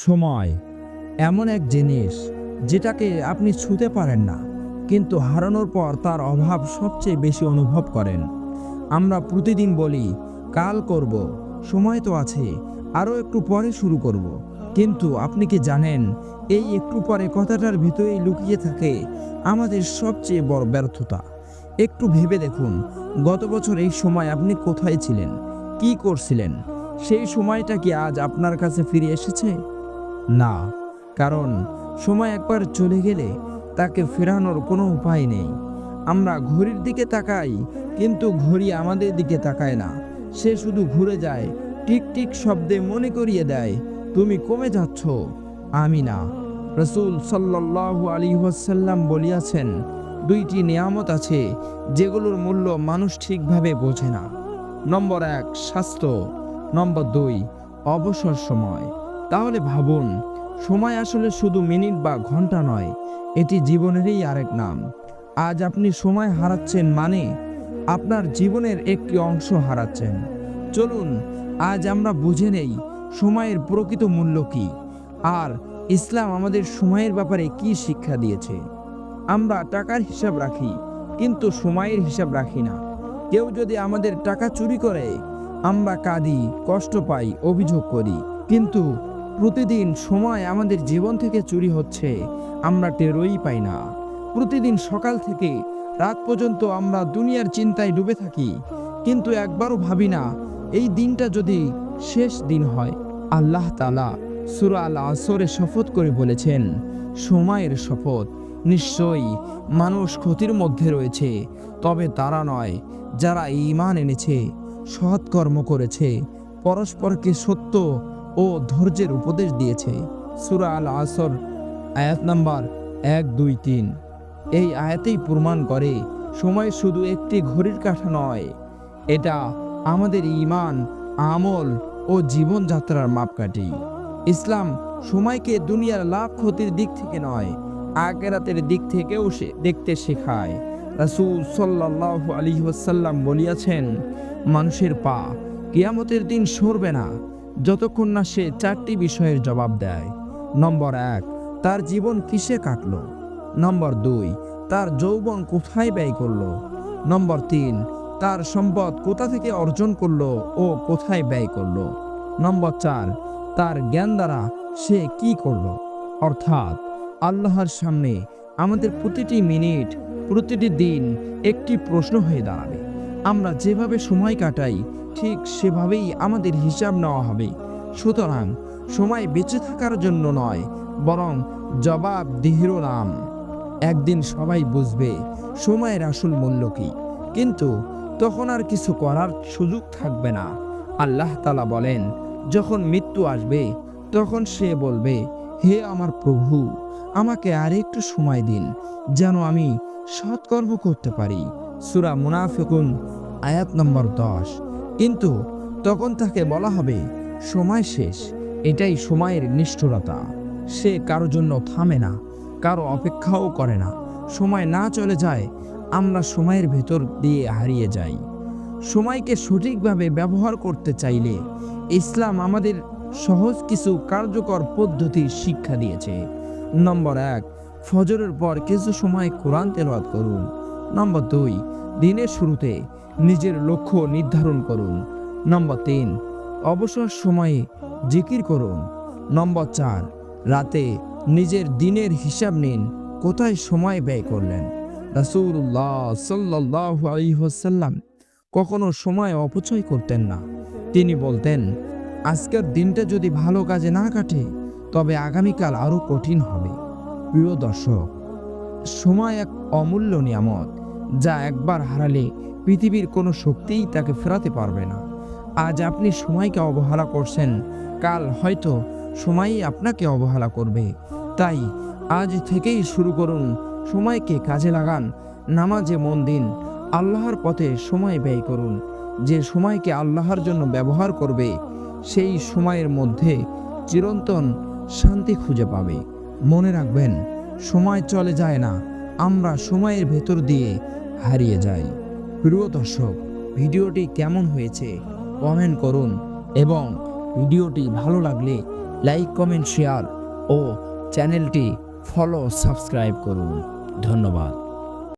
সময়, এমন এক জিনিস যেটাকে আপনি ছুঁতে পারেন না, কিন্তু হারানোর পর তার অভাব সবচেয়ে বেশি অনুভব করেন। আমরা প্রতিদিন বলি, কাল করব, সময় তো আছে, আরও একটু পরে শুরু করব। কিন্তু আপনি কি জানেন, এই একটু পরে কথাটার ভিতরেই লুকিয়ে থাকে আমাদের সবচেয়ে বড় ব্যর্থতা। একটু ভেবে দেখুন, গত বছর এই সময় আপনি কোথায় ছিলেন? কি করছিলেন? সেই সময়টা কি আজ আপনার কাছে ফিরে এসেছে? না, কারণ সময় একবার চলে গেলে তাকে ফেরানোর কোনো উপায় নেই। আমরা ঘড়ির দিকে তাকাই, কিন্তু ঘড়ি আমাদের দিকে তাকায় না। সে শুধু ঘুরে যায় টিক টিক শব্দে মনে করিয়ে দেয়, তুমি কমে যাচ্ছ। আমি না রসুল সাল্লাল্লাহু আলী ওয়াসাল্লাম বলিয়াছেন, দুইটি নিয়ামত আছে, যেগুলোর মূল্য মানুষ ঠিকভাবে বোঝে না। নম্বর এক, স্বাস্থ্য। নম্বর দুই, অবসর সময়। তাহলে ভাবুন, সময় আসলে শুধু মিনিট বা ঘণ্টা নয়, এটি জীবনেরই আরেক নাম। আজ আপনি সময় হারাচ্ছেন মানে আপনার জীবনের একটি অংশ হারাচ্ছেন। চলুন, আজ আমরা বুঝে নেই সময়ের প্রকৃত মূল্য কী, আর ইসলাম আমাদের সময়ের ব্যাপারে কি শিক্ষা দিয়েছে। আমরা টাকার হিসাব রাখি, কিন্তু সময়ের হিসাব রাখি না। কেউ যদি আমাদের টাকা চুরি করে, আমরা কাঁদি, কষ্ট পাই, অভিযোগ করি, কিন্তু প্রতিদিন সময় আমাদের জীবন থেকে চুরি হচ্ছে, আমরা টেরই পাই না। প্রতিদিন সকাল থেকে রাত পর্যন্ত আমরা দুনিয়ার চিন্তায় ডুবে থাকি, কিন্তু একবারও ভাবি না, এই দিনটা যদি শেষ দিন হয়, আল্লাহ তালা সুরা আল আসরে শপথ করে বলেছেন, সময়ের শপথ নিশ্চয়ই মানুষ ক্ষতির মধ্যে রয়েছে, তবে তারা নয় যারা ঈমান এনেছে সৎকর্ম করেছে, পরস্পরকে সত্য ও ধৈর্যের উপদেশ দিয়েছে। সুরা আল আসর আয়াত নাম্বার এক, দুই, তিন। এই আয়াতেই প্রমাণ করে, সময় শুধু একটি ঘড়ির কাঠা নয়, এটা আমাদের ইমান আমল ও জীবনযাত্রার মাপকাঠি। ইসলাম সময়কে দুনিয়ার লাভ ক্ষতির দিক থেকে নয় আকেরাতের দিক থেকেও সে দেখতে শেখায়। রাসূল সাল্লাল্লাহু আলাইহি ওয়াসাল্লাম বলিয়াছেন, মানুষের পা কিয়ামতের দিন সরবে না যতক্ষণ না সে চারটি বিষয়ের জবাব দেয়। নম্বর এক, তার জীবন কিসে কাটল? নম্বর দুই, তার যৌবন কোথায় ব্যয় করল? নম্বর তিন, তার সম্পদ কোথা থেকে অর্জন করল ও কোথায় ব্যয় করল? নম্বর চার, তার জ্ঞান দ্বারা সে কি করল? অর্থাৎ, আল্লাহর সামনে আমাদের প্রতিটি মিনিট, প্রতিটি দিন একটি প্রশ্ন হয়ে দাঁড়াবে। আমরা যেভাবে সময় কাটাই, ঠিক সেভাবেই আমাদের হিসাব নেওয়া হবে। সুতরাং সময় বেঁচে থাকার জন্য নয়, বরং জবাব দিহির নাম। একদিন সবাই বুঝবে সময়ের আসল মূল্য কি। কিন্তু তখন আর কিছু করার সুযোগ থাকবে না। আল্লাহ তালা বলেন, যখন মৃত্যু আসবে, তখন সে বলবে, হে আমার প্রভু, আমাকে আর একটু সময় দিন, যেন আমি সৎকর্ম করতে পারি সুরা মুনাফিকুন, আয়াত নম্বর দশ। কিন্তু তখন তাকে বলা হবে, সময় শেষ, এটাই সময়ের নিষ্ঠুরতা। সে কারও জন্য থামে না, কারও অপেক্ষাও করে না। সময় না চলে যায়, আমরা সময়ের ভেতর দিয়ে হারিয়ে যাই। সময়কে সঠিকভাবে ব্যবহার করতে চাইলে ইসলাম আমাদের সহজ কিছু কার্যকর পদ্ধতির শিক্ষা দিয়েছে। নম্বর এক, ফজরের পর কিছু সময় কোরআন তেলাওয়াত করুন। নম্বর দুই, দিনের শুরুতে নিজের লক্ষ্য নির্ধারণ করুন। নম্বর তিন, অবসর সময়ে জিকির করুন। নম্বর চার, রাতে নিজের দিনের হিসাব নিন, কোথায় সময় ব্যয় করলেন। রাসূলুল্লাহ সাল্লাল্লাহু আলাইহি ওয়াসাল্লাম কখনো সময় অপচয় করতেন না। তিনি বলতেন, আজকের দিনটা যদি ভালো কাজে না কাটে, তবে আগামীকাল আরও কঠিন হবে। প্রিয় দর্শক, সময় এক অমূল্য নিয়ামত। যা একবার হারালে পৃথিবীর কোনো শক্তিই তাকে ফেরাতে পারবে না। আজ আপনি সময়কে অবহেলা করছেন, কাল হয়তো সময়ই আপনাকে অবহেলা করবে। তাই আজ থেকেই শুরু করুন, সময়কে কাজে লাগান, নামাজে মন দিন, আল্লাহর পথে সময় ব্যয় করুন। যে সময়কে আল্লাহর জন্য ব্যবহার করবে, সেই সময়ের মধ্যে চিরন্তন শান্তি খুঁজে পাবে। মনে রাখবেন, সময় চলে যায় না, আমরা সময়ের ভেতর দিয়ে হারিয়ে যায়। প্রিয় দর্শক, ভিডিওটি কেমন হয়েছে কমেন্ট করুন এবং ভিডিওটি ভালো লাগলে লাইক, কমেন্ট, শেয়ার ও চ্যানেলটি ফলো, সাবস্ক্রাইব করুন। ধন্যবাদ।